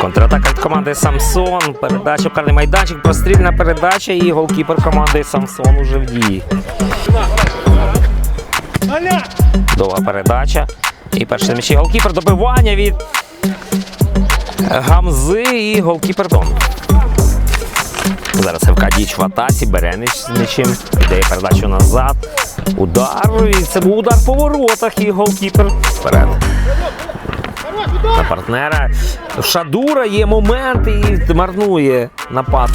Контратака від команди Самсон. Передача карний майданчик. Прострільна передача і голкіпер команди Самсон уже в дії. Довга передача. І перший м'ячі голкіпер добивання від Гамзи і голкіпер Дон. Зараз ФК Діч в атаці, Беренич з м'ячем, віддає передачу назад. Удар. І це був удар по воротах і голкіпер вперед. На партнера. Шадура є момент і марнує напад.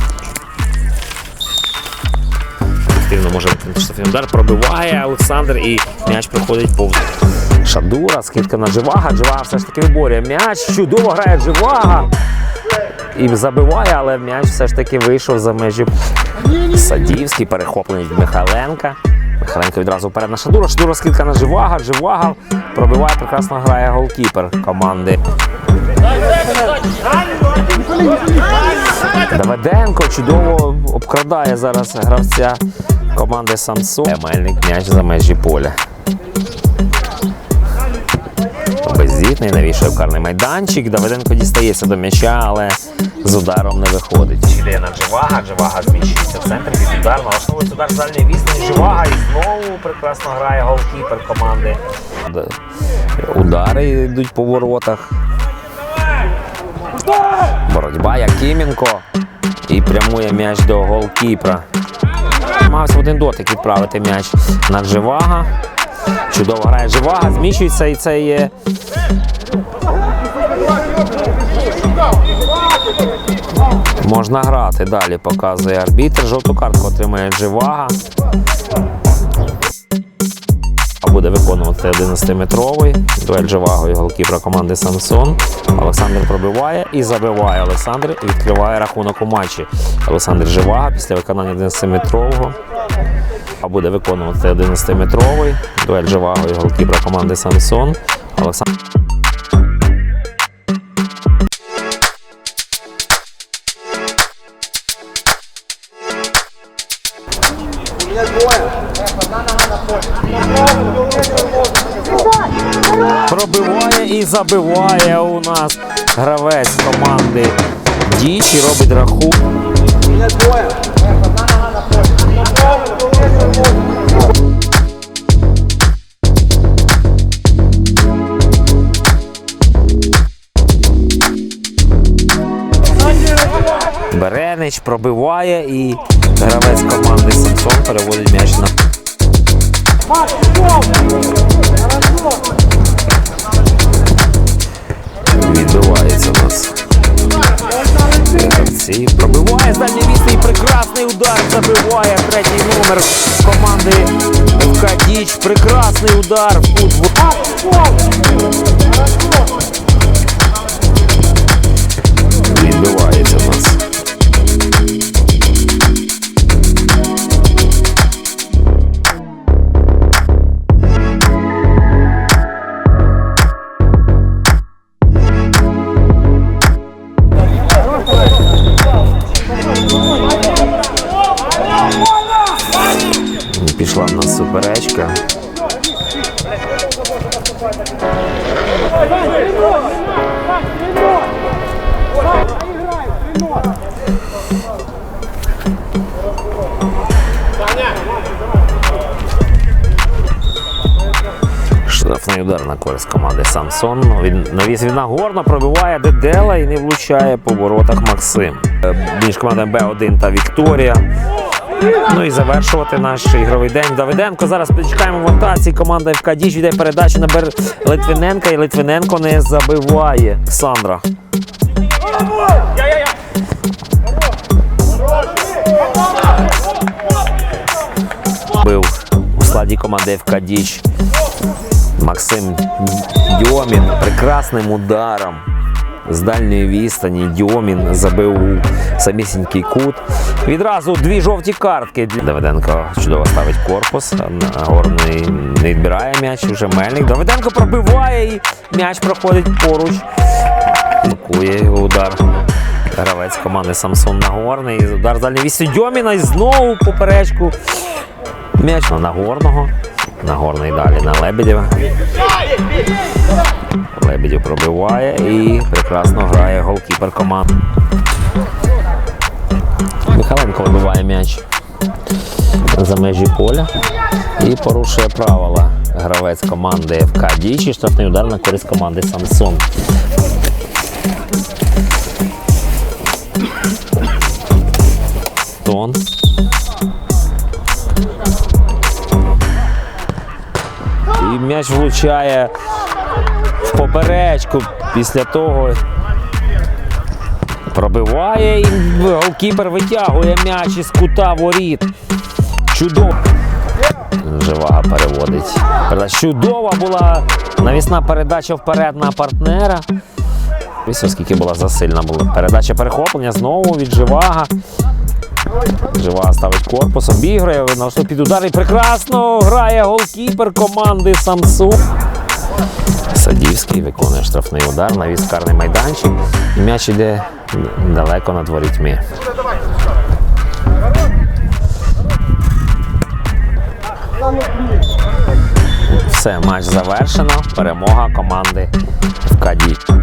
Активно може штрафний удар, пробиває Олександр і м'яч проходить повз. Шадура, скидка на Дживага. Дживага все ж таки виборює м'яч. Чудово грає Дживага. І забиває, але м'яч все ж таки вийшов за межі Садівський, перехоплений від Михайленка. Михайленко відразу вперед на Шадура. Шадура скидка на Живага. Живага пробиває, прекрасно грає голкіпер команди. Давиденко чудово обкрадає зараз гравця команди Самсон. Мельник м'яч за межі поля. Бездітний навішує в карний майданчик. Давиденко дістається до м'яча, але з ударом не виходить. Іде на Дживага, Дживага зміщується в центрі під удар, налаштовується удар з дальньої. Живага і знову прекрасно грає голкіпер команди. Удари йдуть по воротах. Боротьба Якименко. І прямує м'яч до голкіпера. Мався в один дотик відправити м'яч на Дживага. Чудово грає Живага, зміщується і це є. Можна грати далі, показує арбітр. Жовту картку отримає Живага. А Буде виконувати 11-метровий дуель Живаго і голкіпера команди Самсон. Олександр пробиває і забиває Олександр і відкриває рахунок у матчі. Олександр Живага після виконання 11-метрового. А буде виконувати 11-метровий дуель Живаго і голкіпера команди Самсон. Олександр. Пробиває і забиває у нас гравець команди Діч і робить рахунок. Пробиває і гравець команди Самсон переводить м'яч на відбивається у нас. Гравці пробиває з прекрасний удар. Забиває третій номер команди ФК Діч. Прекрасний удар в футбол. Пішла в нас суперечка. Штрафний удар на користь команди Самсон. Він навіс від Нагорно, пробиває Дедела і не влучає по воротах Максим. Е, Між командами Б1 та Вікторія. Ну і завершувати наш ігровий день. Давиденко. Зараз підчекаємо в атаці. Команда ФК Діч йде передачу на Бер Литвиненка, і Литвиненко не забиває. Сандра. Бив у складі команди ФК Діч. Максим Дьомін прекрасним ударом з дальньої відстані Дьомін забив у самісінький кут. Відразу дві жовті картки. Давиденко чудово ставить корпус. Нагорний не відбирає м'яч. Вже Мельник. Давиденко пробиває і м'яч проходить поруч. Блокує його удар. Гравець команди Самсон Нагорний. Удар з дальньої Дьоміна і знову поперечку. М'яч на Нагорного. Нагорний далі на Лебедєва. Лебедів пробиває і прекрасно грає голкіпер команд. Михаленко вибиває м'яч за межі поля і порушує правила гравець команди ФК Дічі. Штрафний удар на користь команди Самсон. М'яч влучає в поперечку після того. Пробиває і голкіпер витягує м'яч із кута воріт. Чудово. Живага переводить. Чудова була навісна передача вперед на партнера. Ось оскільки була засильна була передача перехоплення знову від Живага. Живага ставить корпус, обігрує, налаштує під удар прекрасно грає голкіпер команди Samsung. Садівський виконує штрафний удар, навіс карний майданчик. І м'яч іде далеко над ворітьми. Все, матч завершено. Перемога команди ФК «Дій».